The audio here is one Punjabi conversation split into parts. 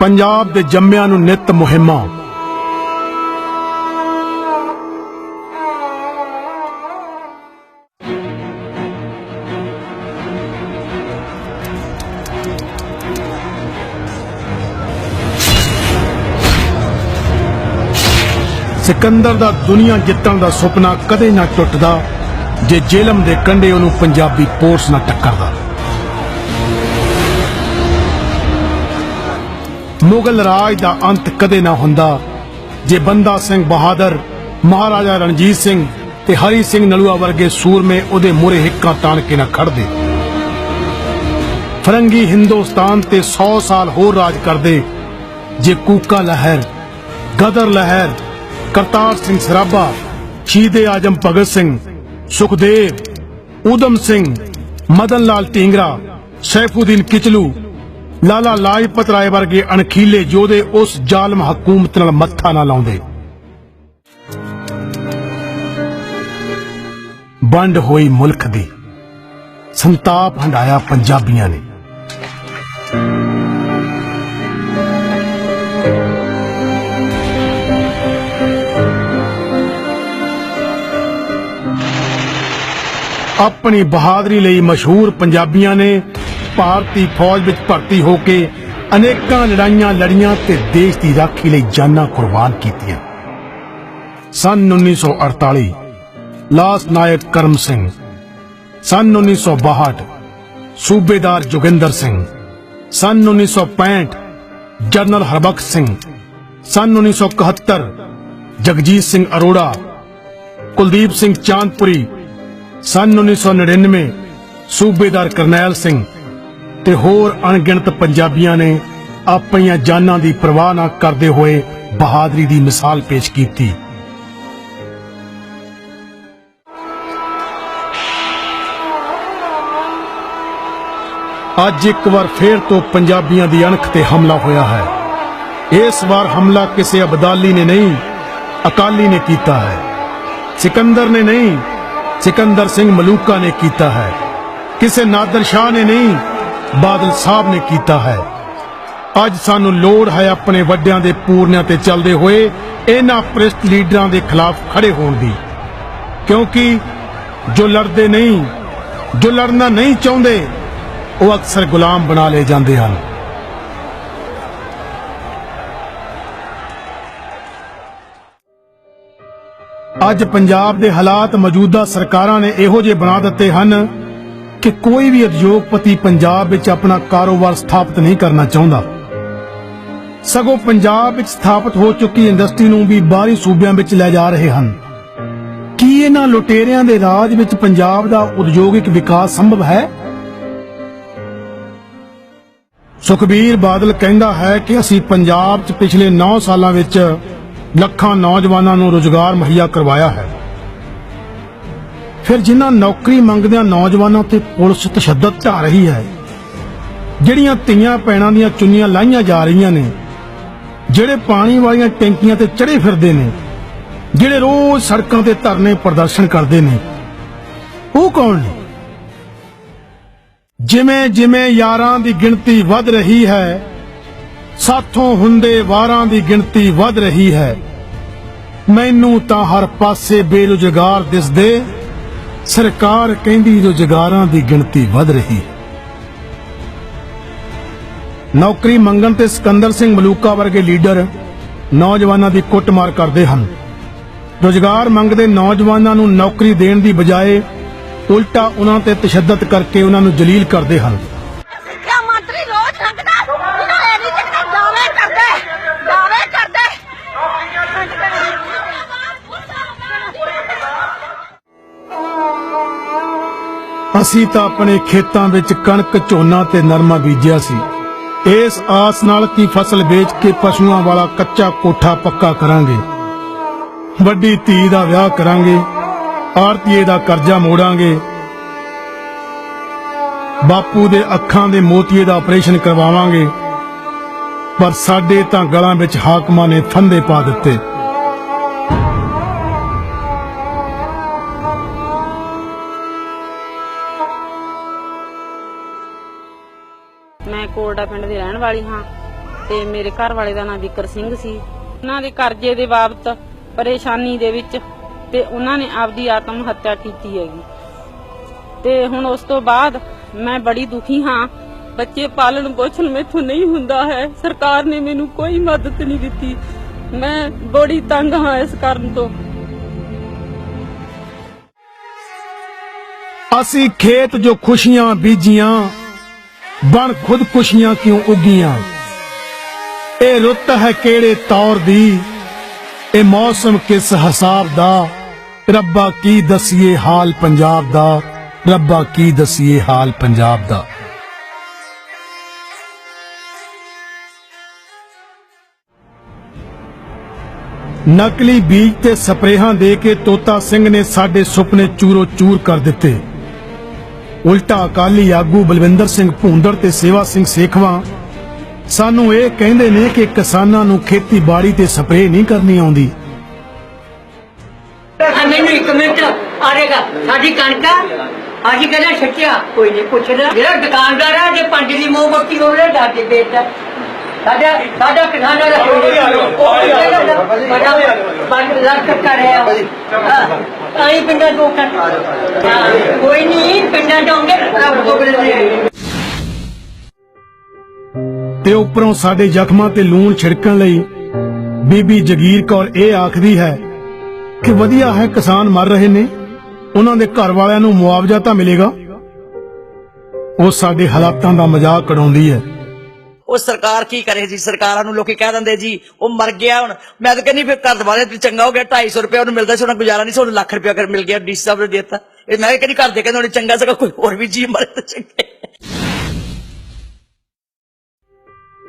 ਪੰਜਾਬ ਦੇ ਜੰਮਿਆਂ ਨੂੰ ਨਿਤ ਮੁਹਿੰਮਾਂ। ਸਿਕੰਦਰ ਦਾ ਦੁਨੀਆ ਜਿੱਤਣ ਦਾ ਸੁਪਨਾ ਕਦੇ ਨਾ ਟੁੱਟਦਾ, ਜੇ ਜੇਲਮ ਦੇ ਕੰਢੇ ਉਹਨੂੰ ਪੰਜਾਬੀ ਪੋਰਸ ਨਾ ਟੱਕਰਦਾ। ਮੁਗਲ ਰਾਜ ਦਾ ਅੰਤ ਕਦੇ ਨਾ ਹੁੰਦਾ। ਜੇ ਬੰਦਾ ਸਿੰਘ ਬਹਾਦਰ, ਮਹਾਰਾਜਾ ਰਣਜੀਤ ਸਿੰਘ ਤੇ ਹਰੀ ਸਿੰਘ ਨਲੂਆ ਵਰਗੇ ਸੂਰਮੇ ਉਹਦੇ ਮੂਹਰੇ ਹਿੱਕਾਂ ਤਾਣ ਕੇ ਨਾ ਖੜਦੇ ਫਰੰਗੀ ਹਿੰਦੁਸਤਾਨ ਤੇ 100 ਸਾਲ ਹੋਰ ਰਾਜ ਕਰਦੇ। ਜੇ ਕੂਕਾ ਲਹਿਰ, ਗਦਰ ਲਹਿਰ, ਕਰਤਾਰ ਸਿੰਘ ਸਰਾਭਾ, ਸ਼ਹੀਦੇ ਆਜਮ ਭਗਤ ਸਿੰਘ, ਸੁਖਦੇਵ, ਊਧਮ ਸਿੰਘ, ਮਦਨ ਲਾਲ ਢੀਂਗਰਾ, ਸੈਫੂਦੀਨ ਕਿਚਲੂ ਲਾਲਾ ਲਾਜਪਤ ਰਾਏ ਵਰਗੇ ਅਣਖੀਲੇ ਯੋਧੇ ਉਸ ਜ਼ਾਲਮ ਹਕੂਮਤ ਨਾਲ ਮੱਥਾ ਨਾ ਲਾਉਂਦੇ। ਵੰਡ ਹੋਈ ਮੁਲਕ ਦੀ। ਸੰਤਾਪ ਹੰਡਾਇਆ ਪੰਜਾਬੀਆਂ ਨੇ। ਆਪਣੀ ਬਹਾਦਰੀ ਲਈ ਮਸ਼ਹੂਰ ਪੰਜਾਬੀਆਂ ਨੇ ਭਾਰਤੀ ਫੌਜ ਵਿੱਚ ਭਰਤੀ ਹੋ ਕੇ ਅਨੇਕਾਂ ਲੜਾਈਆਂ ਲੜੀਆਂ ਤੇ ਦੇਸ਼ ਦੀ ਰਾਖੀ ਲਈ ਜਾਨਾਂ ਕੁਰਬਾਨ ਕੀਤੀਆਂ। ਸਨ 1948 ਲਾਸ ਨਾਇਕ ਕਰਮ ਸਿੰਘ। ਸਨ 1962 ਸੂਬੇਦਾਰ ਜੋਗਿੰਦਰ ਸਿੰਘ। ਸਨ 1965 ਜਨਰਲ ਹਰਬਖਸ਼ ਸਿੰਘ। ਸਨ 1971 ਜਗਜੀਤ ਸਿੰਘ ਅਰੋੜਾ। ਕੁਲਦੀਪ ਸਿੰਘ ਚਾਂਦਪੁਰੀ। ਸਨ 1999 ਸੂਬੇਦਾਰ ਕਰਨੈਲ ਸਿੰਘ। ਤੇ ਹੋਰ ਅਣਗਿਣਤ ਪੰਜਾਬੀਆਂ ਨੇ ਆਪਣੀਆਂ ਜਾਨਾਂ ਦੀ ਪਰਵਾਹ ਨਾ ਕਰਦੇ ਹੋਏ ਬਹਾਦਰੀ ਦੀ ਮਿਸਾਲ ਪੇਸ਼ ਕੀਤੀ। ਅੱਜ ਇੱਕ ਵਾਰ ਫੇਰ ਤੋਂ ਪੰਜਾਬੀਆਂ ਦੀ ਅਣਖ ਤੇ ਹਮਲਾ ਹੋਇਆ ਹੈ। ਇਸ ਵਾਰ ਹਮਲਾ ਕਿਸੇ ਅਬਦਾਲੀ ਨੇ ਨਹੀਂ, ਅਕਾਲੀ ਨੇ ਕੀਤਾ ਹੈ। ਸਿਕੰਦਰ ਨੇ ਨਹੀਂ, ਸਿਕੰਦਰ ਸਿੰਘ ਮਲੂਕਾ ਨੇ ਕੀਤਾ ਹੈ। ਕਿਸੇ ਨਾਦਰ ਸ਼ਾਹ ਨੇ ਨਹੀਂ ਬਾਦਲ ਸਾਹਿਬ ਨੇ ਕੀਤਾ ਹੈ। ਅੱਜ ਸਾਨੂੰ ਲੋੜ ਹੈ ਆਪਣੇ ਵੱਡਿਆਂ ਦੇ ਪੂਰਨਿਆਂ ਤੇ ਚੱਲਦੇ ਹੋਏ ਇਹਨਾਂ ਪ੍ਰਸਤ ਲੀਡਰਾਂ ਦੇ ਖਿਲਾਫ ਖੜੇ ਹੋਣ ਦੀ। ਕਿਉਂਕਿ ਜੋ ਲੜਦੇ ਨਹੀਂ, ਜੋ ਲੜਨਾ ਨਹੀਂ ਚਾਹੁੰਦੇ, ਉਹ ਅਕਸਰ ਗੁਲਾਮ ਬਣਾ ਲਏ ਜਾਂਦੇ ਹਨ। ਅੱਜ ਪੰਜਾਬ ਦੇ ਹਾਲਾਤ ਮੌਜੂਦਾ ਸਰਕਾਰਾਂ ਨੇ ਇਹੋ ਜਿਹੇ ਬਣਾ ਦਿੱਤੇ ਹਨ ਕਿ ਕੋਈ ਵੀ ਉਦਯੋਗਪਤੀ ਪੰਜਾਬ ਵਿੱਚ ਆਪਣਾ ਕਾਰੋਬਾਰ ਸਥਾਪਿਤ ਨਹੀਂ ਕਰਨਾ ਚਾਹੁੰਦਾ। ਸਗੋਂ ਪੰਜਾਬ ਵਿੱਚ ਸਥਾਪਿਤ ਹੋ ਚੁੱਕੀ ਇੰਡਸਟਰੀ ਨੂੰ ਵੀ ਬਾਹਰੀ ਸੂਬਿਆਂ ਵਿੱਚ ਲੈ ਜਾ ਰਹੇ ਹਨ। ਕੀ ਇਹਨਾਂ ਲੁਟੇਰਿਆਂ ਦੇ ਰਾਜ ਵਿੱਚ ਪੰਜਾਬ ਦਾ ਉਦਯੋਗਿਕ ਵਿਕਾਸ ਸੰਭਵ ਹੈ? ਸੁਖਬੀਰ ਬਾਦਲ ਕਹਿੰਦਾ ਹੈ ਕਿ ਅਸੀਂ ਪੰਜਾਬ 'ਚ ਪਿਛਲੇ 9 ਸਾਲਾਂ ਵਿੱਚ ਲੱਖਾਂ ਨੌਜਵਾਨਾਂ ਨੂੰ ਰੋਜ਼ਗਾਰ ਮੁਹੱਈਆ ਕਰਵਾਇਆ ਹੈ। ਫਿਰ ਜਿਨ੍ਹਾਂ ਨੌਕਰੀ ਮੰਗਦਿਆਂ ਨੌਜਵਾਨਾਂ ਤੇ ਪੁਲਿਸ ਤਸ਼ੱਦਦ ਢਾ ਰਹੀ ਹੈ, ਜਿਹੜੀਆਂ ਧੀਆਂ ਪੈਣਾ ਦੀਆਂ ਚੁੰਨੀਆਂ ਲਾਈਆਂ ਜਾ ਰਹੀਆਂ ਨੇ, ਜਿਹੜੇ ਪਾਣੀ ਵਾਲੀਆਂ ਟੈਂਕੀਆਂ ਤੇ ਚੜੇ ਫਿਰਦੇ ਨੇ, ਜਿਹੜੇ ਰੋਜ਼ ਸੜਕਾਂ ਤੇ ਧਰਨੇ ਪ੍ਰਦਰਸ਼ਨ ਕਰਦੇ ਨੇ, ਉਹ ਕੌਣ ਨੇ? ਜਿਵੇਂ ਜਿਵੇਂ ਯਾਰਾਂ ਦੀ ਗਿਣਤੀ ਵੱਧ ਰਹੀ ਹੈ, ਸਾਥੋਂ ਹੁੰਦੇ ਵਾਰਾਂ ਦੀ ਗਿਣਤੀ ਵੱਧ ਰਹੀ ਹੈ, ਮੈਨੂੰ ਤਾਂ ਹਰ ਪਾਸੇ ਬੇਰੁਜ਼ਗਾਰ ਦਿਸਦੇ ਸਰਕਾਰ ਕਹਿੰਦੀ ਰੁਜ਼ਗਾਰਾਂ ਦੀ ਗਿਣਤੀ ਵੱਧ ਰਹੀ ਹੈ। ਨੌਕਰੀ ਮੰਗਣ ਤੇ ਸਿਕੰਦਰ ਸਿੰਘ ਮਲੂਕਾ ਵਰਗੇ ਲੀਡਰ ਨੌਜਵਾਨਾਂ ਦੀ ਕੁੱਟਮਾਰ ਕਰਦੇ ਹਨ। ਰੁਜ਼ਗਾਰ ਮੰਗਦੇ ਨੌਜਵਾਨਾਂ ਨੂੰ ਨੌਕਰੀ ਦੇਣ ਦੀ ਬਜਾਏ ਉਲਟਾ ਉਹਨਾਂ ਤੇ ਤਸ਼ੱਦਦ ਕਰਕੇ ਉਹਨਾਂ ਨੂੰ ਜਲੀਲ ਕਰਦੇ ਹਨ। ਅਸੀਂ ਤਾਂ ਆਪਣੇ ਖੇਤਾਂ ਵਿੱਚ ਕਣਕ, ਝੋਨਾ ਤੇ ਨਰਮਾ ਬੀਜਿਆ ਸੀ। ਇਸ ਆਸ ਨਾਲ ਕਿ ਫਸਲ ਵੇਚ ਕੇ ਪਸ਼ੂਆਂ ਵਾਲਾ ਕੱਚਾ ਕੋਠਾ ਪੱਕਾ ਕਰਾਂਗੇ। ਵੱਡੀ ਧੀ ਦਾ ਵਿਆਹ ਕਰਾਂਗੇ। ਆਰਤੀਏ ਦਾ ਕਰਜ਼ਾ ਮੋੜਾਂਗੇ। ਬਾਪੂ ਦੇ ਅੱਖਾਂ ਦੇ ਮੋਤੀਏ ਦਾ ਆਪਰੇਸ਼ਨ ਕਰਵਾਵਾਂਗੇ। ਪਰ ਸਾਡੇ ਤਾਂ ਗਲਾਂ ਵਿੱਚ ਹਾਕਮਾਂ ਨੇ ਫੰਦੇ ਪਾ ਦਿੱਤੇ। ਮੈਂ ਕੋਰਡਾ ਪਿੰਡ ਦੀ ਰਹਿਣ ਵਾਲੀ ਹਾਂ ਤੇ ਮੇਰੇ ਘਰ ਵਾਲੇ ਦਾ ਨਾਮ ਵਿਕਰ ਸਿੰਘ ਸੀ। ਉਹਨਾਂ ਦੇ ਕਰਜ਼ੇ ਦੇ ਬਾਬਤ ਪਰੇਸ਼ਾਨੀ ਦੇ ਵਿੱਚ ਤੇ ਉਹਨਾਂ ਨੇ ਆਪਦੀ ਆਤਮ ਹੱਤਿਆ ਕੀਤੀ ਹੈਗੀ। ਤੇ ਹੁਣ ਉਸ ਤੋਂ ਬਾਅਦ ਮੈਂ ਬੜੀ ਦੁਖੀ ਹਾਂ। ਬੱਚੇ ਪਾਲਣ ਪੋਸ਼ਣ ਮੈਥੋਂ ਨਹੀਂ ਹੁੰਦਾ ਹੈ। ਸਰਕਾਰ ਨੇ ਮੈਨੂੰ ਕੋਈ ਮਦਦ ਨਹੀਂ ਦਿੱਤੀ। ਮੈਂ ਬੜੀ ਤੰਗ ਹਾਂ ਇਸ ਕਾਰਨ ਤੋਂ। ਅਸੀਂ ਖੇਤ ਜੋ ਖੁਸ਼ੀਆਂ ਬੀਜੀਆਂ ਬਣ ਖੁਦਕੁਸ਼ੀਆਂ ਕਿਉਂ ਉੱਗੀਆਂ? ਇਹ ਰੁੱਤ ਹੈ ਕਿਹੜੇ ਤੌਰ ਦੀ? ਇਹ ਮੌਸਮ ਕਿਸ ਹਿਸਾਬ ਦਾ? ਰੱਬਾ ਕੀ ਦਸੀਏ ਹਾਲ ਪੰਜਾਬ ਦਾ? ਰੱਬਾ ਕੀ ਦਸੀਏ ਹਾਲ ਪੰਜਾਬ ਦਾ? ਨਕਲੀ ਬੀਜ ਤੇ ਸਪਰੇਹਾਂ ਦੇ ਕੇ ਤੋਤਾ ਸਿੰਘ ਨੇ ਸਾਡੇ ਸੁਪਨੇ ਚੂਰੋ ਚੂਰ ਕਰ ਦਿੱਤੇ। ਉਲਟਾ ਅਕਾਲੀ ਆਗੂ ਬਲਵਿੰਦਰ ਸਿੰਘ ਭੂੰਦੜ ਤੇ ਸੇਵਾ ਸਿੰਘ ਸੇਖਵਾ ਸਾਨੂੰ ਇਹ ਕਹਿੰਦੇ ਨੇ ਕਿ ਕਿਸਾਨਾਂ ਨੂੰ ਖੇਤੀਬਾੜੀ ਤੇ ਸਪਰੇਅ ਨਹੀਂ ਕਰਨੀ ਆਉਂਦੀ। ਆ ਮੈਨੂੰ ਇੱਕ ਮਿੰਟ ਆਰੇਗਾ ਸਾਡੀ ਕਣਕ ਅਸੀਂ ਕਹਿੰਦੇ ਛੱਕਿਆ। ਕੋਈ ਨਹੀਂ ਪੁੱਛਦਾ। ਜਿਹੜਾ ਦੁਕਾਨਦਾਰ ਆ, ਜੇ ਪੰਜ ਦੀ ਮੋਮਬੱਤੀ ਹੋਵੇ ਦਾਦੇ ਵੇਚਦਾ। ਸਾਡਾ ਸਾਡਾ ਕਿਸਾਨਾਂ ਦਾ ਕੋਈ ਨਹੀਂ ਬੜਾ ਬੰਦ ਲੱਖ ਕਰਿਆ ਆਈ ਪਿੰਡਾਂ ਤੋਂ ਕਰ ਹਾਂ, ਕੋਈ ਨਹੀਂ ਪਿੰਡਾਂ ਤੋਂ ਆਉਂਦੇ ਰੱਬ ਤੋਂ ਬਲੇ ਤੇ ਉੱਪਰੋਂ ਸਾਡੇ ਜ਼ਖਮਾਂ ਤੇ ਲੂਣ ਛਿੜਕਣ ਲਈ ਬੀਬੀ ਜਗੀਰ ਕੌਰ ਇਹ ਆਖਦੀ ਹੈ ਕਿ ਵਧੀਆ ਹੈ ਕਿਸਾਨ ਮਰ ਰਹੇ ਨੇ। ਉਹਨਾਂ ਦੇ ਘਰ ਵਾਲਿਆਂ ਨੂੰ ਮੁਆਵਜ਼ਾ ਤਾਂ ਮਿਲੇਗਾ। ਉਹ ਸਾਡੇ ਹਾਲਾਤਾਂ ਦਾ ਮਜ਼ਾਕ ਉਡਾਉਂਦੀ ਹੈ। ਉਹ ਸਰਕਾਰ ਕੀ ਕਰੇ ਜੀ? ਸਰਕਾਰਾਂ ਨੂੰ ਲੋਕੀ ਕਹਿ ਦਿੰਦੇ ਜੀ, ਉਹ ਮਰ ਗਿਆ ਹੁਣ। ਮੈਂ ਤਾਂ ਕਹਿੰਦੀ ਫਿਰ ਘਰ ਵਾਲੇ ਤੇ ਚੰਗਾ ਹੋ ਗਿਆ 250 ਰੁਪਏ ਉਹਨੂੰ ਮਿਲਦਾ ਸੀ, ਉਹਨਾਂ ਗੁਜ਼ਾਰਾ ਨਹੀਂ ਸੀ, ਉਹਨੂੰ ਲੱਖ ਰੁਪਏ ਅਗਰ ਮਿਲ ਗਿਆ, ਡੀ ਸਾਹਿਬ ਨੇ ਦਿੱਤਾ। ਇਹ ਮੈਂ ਕਹਿੰਦੀ ਘਰ ਦੇ ਕਹਿੰਦੇ ਉਹਨੇ ਚੰਗਾ ਸਗਾ, ਕੋਈ ਹੋਰ ਵੀ ਜੀ ਮਰੇ ਤਾਂ ਚੰਗੇ।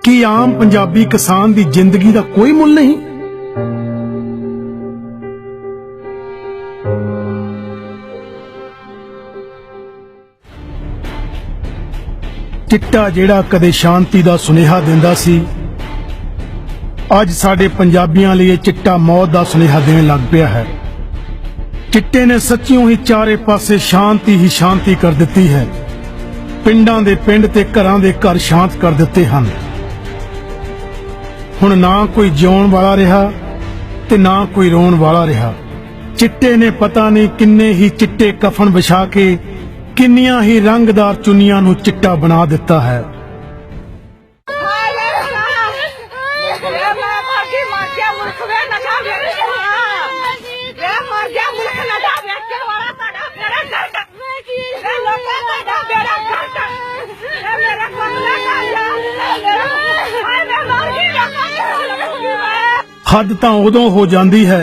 ਕੀ ਆਮ ਪੰਜਾਬੀ ਕਿਸਾਨ ਦੀ ਜ਼ਿੰਦਗੀ ਦਾ ਕੋਈ ਮੁੱਲ ਨਹੀਂ? ਚਿੱਟਾ ਜਿਹੜਾ ਕਦੇ ਸ਼ਾਂਤੀ ਦਾ ਸੁਨੇਹਾ ਦਿੰਦਾ ਸੀ, ਅੱਜ ਸਾਡੇ ਪੰਜਾਬੀਆਂ ਲਈ ਇਹ ਚਿੱਟਾ ਮੌਤ ਦਾ ਸੁਨੇਹਾ ਦੇਣ ਲੱਗ ਪਿਆ ਹੈ। ਚਿੱਟੇ ਨੇ ਸੱਚਿਓ ਹੀ ਚਾਰੇ ਪਾਸੇ ਸ਼ਾਂਤੀ ਹੀ ਸ਼ਾਂਤੀ ਕਰ ਦਿੱਤੀ ਹੈ। ਪਿੰਡਾਂ ਦੇ ਪਿੰਡ ਤੇ ਘਰਾਂ ਦੇ ਘਰ ਸ਼ਾਂਤ ਕਰ ਦਿੱਤੇ ਹਨ। ਹੁਣ ਨਾ ਕੋਈ ਜਿਉਣ ਵਾਲਾ ਰਿਹਾ ਤੇ ਨਾ ਕੋਈ ਰੋਣ ਵਾਲਾ ਰਿਹਾ। ਚਿੱਟੇ ਨੇ ਪਤਾ ਨਹੀਂ ਕਿੰਨੇ ਹੀ ਚਿੱਟੇ ਕਫਨ ਵਿਛਾ ਕੇ ਕਿੰਨੀਆਂ ਹੀ ਰੰਗਦਾਰ ਚੁੰਨੀਆਂ ਨੂੰ ਚਿੱਟਾ ਬਣਾ ਦਿੱਤਾ ਹੈ। ਹੱਦ ਤਾਂ ਉਦੋਂ ਹੋ ਜਾਂਦੀ ਹੈ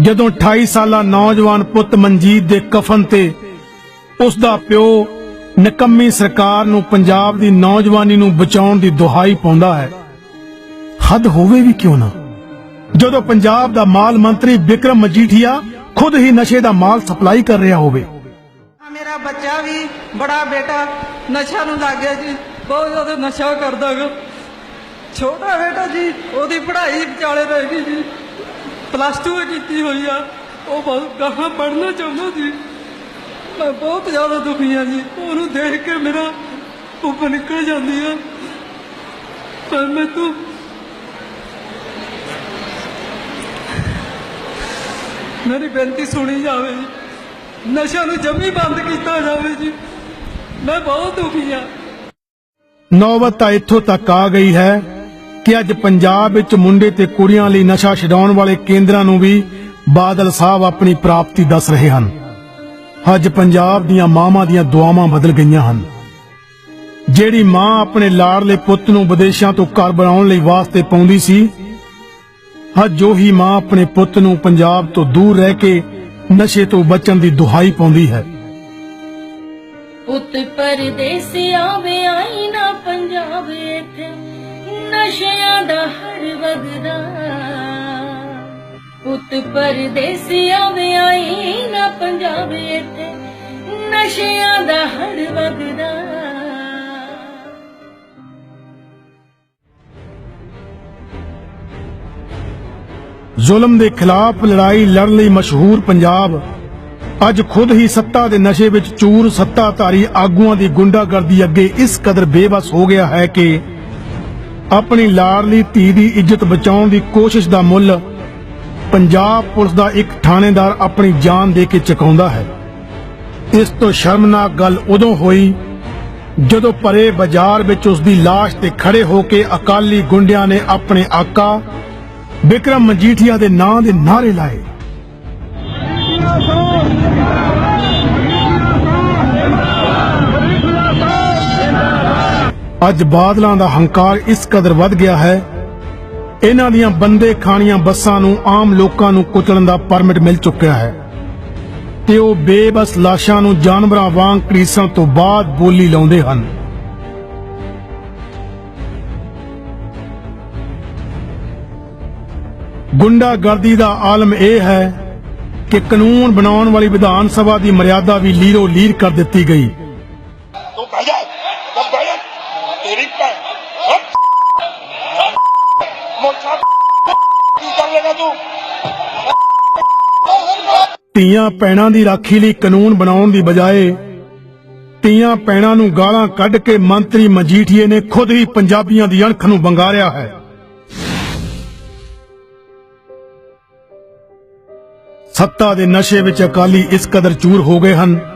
ਜਦੋਂ 28 ਸਾਲਾ ਨੌਜਵਾਨ ਪੁੱਤ ਮਨਜੀਤ ਦੇ ਕਫਨ ਤੇ ਉਸ ਦਾ ਪਿਓ ਨਕੰਮੀ ਸਰਕਾਰ ਨੂੰ ਪੰਜਾਬ ਦੀ ਨੌਜਵਾਨੀ ਨੂੰ ਬਚਾਉਣ ਦੀ ਦੁਹਾਈ ਪਾਉਂਦਾ ਹੈ। ਹੱਦ ਹੋਵੇ ਵੀ ਕਿਉਂ ਨਾ? ਜਦੋਂ ਪੰਜਾਬ ਦਾ ਮਾਲ ਮੰਤਰੀ ਵਿਕਰਮ ਮਜੀਠੀਆ ਖੁਦ ਹੀ ਨਸ਼ੇ ਦਾ ਮਾਲ ਸਪਲਾਈ ਕਰ ਰਿਹਾ ਹੋਵੇ। ਮੇਰਾ ਬੱਚਾ ਵੀ ਬੜਾ ਬੇਟਾ, ਨਸ਼ਾ ਨੂੰ ਲੱਗ ਗਿਆ ਜੀ। ਬਹੁਤ ਜ਼ਿਆਦਾ ਨਸ਼ਾ ਕਰਦਾ ਗਾ। ਛੋਟਾ ਬੇਟਾ ਜੀ, ਉਹਦੀ ਪੜ੍ਹਾਈ ਵਿਚਾਲੇ ਰਹਿ ਗਈ ਜੀ। ਪਲੱਸ 2 ਕੀਤੀ ਹੋਈ ਆ। ਉਹ ਬਹੁਤ ਗਾਹਾਂ ਪੜ੍ਹਨਾ ਚਾਹੁੰਦਾ ਜੀ। ਮੈਂ ਬਹੁਤ ਜ਼ਿਆਦਾ ਦੁਖੀ ਹਾਂ ਜੀ। ਉਹਨੂੰ ਦੇਖ ਕੇ ਮੇਰਾ ਉੱਪਰ ਨਿਕਲ ਜਾਂਦੀ ਆ। ਪਰ ਮੈਂ ਤੂੰ ਮੇਰੀ ਬੇਨਤੀ ਸੁਣੀ ਜਾਵੇ ਜੀ। ਨਸ਼ਾ ਨੂੰ ਜਮੀ ਬੰਦ ਕੀਤਾ ਜਾਵੇ ਜੀ। ਮੈਂ ਬਹੁਤ ਦੁਖੀ ਆ ਨੌਬਤ ਤਾਂ ਇੱਥੋਂ ਤੱਕ ਆ ਗਈ ਹੈ ਕਿ ਅੱਜ ਪੰਜਾਬ ਵਿੱਚ ਮੁੰਡੇ ਤੇ ਕੁੜੀਆਂ ਲਈ ਨਸ਼ਾ ਛਡਾਉਣ ਵਾਲੇ ਕੇਂਦਰਾਂ ਨੂੰ ਵੀ ਬਾਦਲ ਸਾਹਿਬ ਆਪਣੀ ਪ੍ਰਾਪਤੀ ਦੱਸ ਰਹੇ ਹਨ। ਅੱਜ ਪੰਜਾਬ ਦੀਆਂ ਮਾਵਾਂ ਦੀਆਂ ਦੁਆਵਾਂ ਬਦਲ ਗਈਆਂ ਹਨ। ਜਿਹੜੀ ਮਾਂ ਆਪਣੇ ਲਾੜਲੇ ਪੁੱਤ ਨੂੰ ਵਿਦੇਸ਼ਾਂ ਤੋਂ ਘਰ ਬਣਾਉਣ ਲਈ ਵਾਸਤੇ ਪਾਉਂਦੀ ਸੀ, ਅੱਜ ਉਹੀ ਮਾਂ ਆਪਣੇ ਪੁੱਤ ਨੂੰ ਪੰਜਾਬ ਤੋਂ ਦੂਰ ਰਹਿ ਕੇ ਨਸ਼ੇ ਤੋਂ ਬਚਣ ਦੀ ਦੁਹਾਈ ਪਾਉਂਦੀ ਹੈ। ਪੁੱਤ ਪਰਦੇਸਿਆ ਵੇ ਆਈ ਨਾ ਪੰਜਾਬ ਇੱਥੇ, ਨਸ਼ਿਆਂ ਦਾ ਹਰ ਵਗਦਾ। ਪੁੱਤ ਪਰਦੇਸਿਆ ਵੇ ਆਈ ਨਾ ਪੰਜਾਬ ਇੱਥੇ। ਨਸ਼ਿਆਂ ਦਾ ਹਰ ਵਗਦਾ ਜ਼ੁਲਮ ਦੇ ਖਿਲਾਫ ਲੜਾਈ ਲੜਨ ਲਈ ਮਸ਼ਹੂਰ ਪੰਜਾਬ। ਅੱਜ ਖੁਦ ਹੀ ਸੱਤਾ ਦੇ ਨਸ਼ੇ ਵਿੱਚ ਚੂਰ ਸੱਤਾਧਾਰੀ ਆਗੂਆਂ ਦੀ ਗੁੰਡਾਗਰਦੀ ਅੱਗੇ ਇਸ ਕਦਰ ਬੇਬਸ ਹੋ ਗਿਆ ਹੈ ਕਿ ਆਪਣੀ ਲਾਡਲੀ ਧੀ ਦੀ ਇੱਜ਼ਤ ਬਚਾਉਣ ਦੀ ਕੋਸ਼ਿਸ਼ ਦਾ ਮੁੱਲ ਪੰਜਾਬ ਪੁਲਿਸ ਦਾ ਇੱਕ ਥਾਣੇਦਾਰ ਆਪਣੀ ਜਾਨ ਦੇ ਕੇ ਚੁਕਾਉਂਦਾ ਹੈ। ਇਸ ਤੋਂ ਸ਼ਰਮਨਾਕ ਗੱਲ ਉਦੋਂ ਹੋਈ ਜਦੋਂ ਪਰੇ ਬਾਜ਼ਾਰ ਵਿੱਚ ਉਸ ਦੀ ਲਾਸ਼ ਤੇ ਖੜੇ ਹੋ ਕੇ ਅਕਾਲੀ ਗੁੰਡਿਆਂ ਨੇ ਆਪਣੇ ਆਕਾ, ਵਿਕਰਮ ਮਜੀਠੀਆ ਦੇ ਨਾਂ ਦੇ ਨਾਰੇ ਲਾਏ। ਅੱਜ ਬਾਦਲਾਂ ਦਾ ਹੰਕਾਰ ਇਸ ਕਦਰ ਵੱਧ ਗਿਆ ਹੈ ਇਹਨਾਂ ਦੀਆਂ ਬੰਦੇ ਖਾਣੀਆਂ ਬੱਸਾਂ ਨੂੰ ਆਮ ਲੋਕਾਂ ਨੂੰ ਕੁਚਲਣ ਦਾ ਪਰਮਿਟ ਮਿਲ ਚੁੱਕਿਆ ਹੈ। ਤੇ ਉਹ ਬੇਬਸ ਲਾਸ਼ਾਂ ਨੂੰ ਜਾਨਵਰਾਂ ਵਾਂਗ ਕ੍ਰੀਸਣ ਤੋਂ ਬਾਅਦ ਬੋਲੀ ਲਾਉਂਦੇ ਹਨ। ਗੁੰਡਾਗਰਦੀ ਦਾ ਆਲਮ ਇਹ ਹੈ ਕਿ ਕਾਨੂੰਨ ਬਣਾਉਣ ਵਾਲੀ ਵਿਧਾਨ ਸਭਾ ਦੀ ਮਰਿਆਦਾ ਵੀ ਲੀਰੋ ਲੀਰ ਕਰ ਦਿੱਤੀ ਗਈ। ਧੀਆਂ ਪੈਣਾ ਦੀ ਰਾਖੀ ਲਈ ਕਾਨੂੰਨ ਬਣਾਉਣ ਦੀ ਬਜਾਏ ਧੀਆਂ ਪੈਣਾ ਨੂੰ ਗਾਲਾਂ ਕੱਢ ਕੇ ਮੰਤਰੀ ਮਜੀਠੀਏ ਨੇ ਖੁਦ ਹੀ ਪੰਜਾਬੀਆਂ ਦੀ ਅਣਖ ਨੂੰ ਬੰਗਾਰਿਆ ਹੈ। ਸੱਤਾ ਦੇ ਨਸ਼ੇ ਵਿੱਚ ਅਕਾਲੀ ਇਸ ਕਦਰ ਚੂਰ ਹੋ ਗਏ ਹਨ।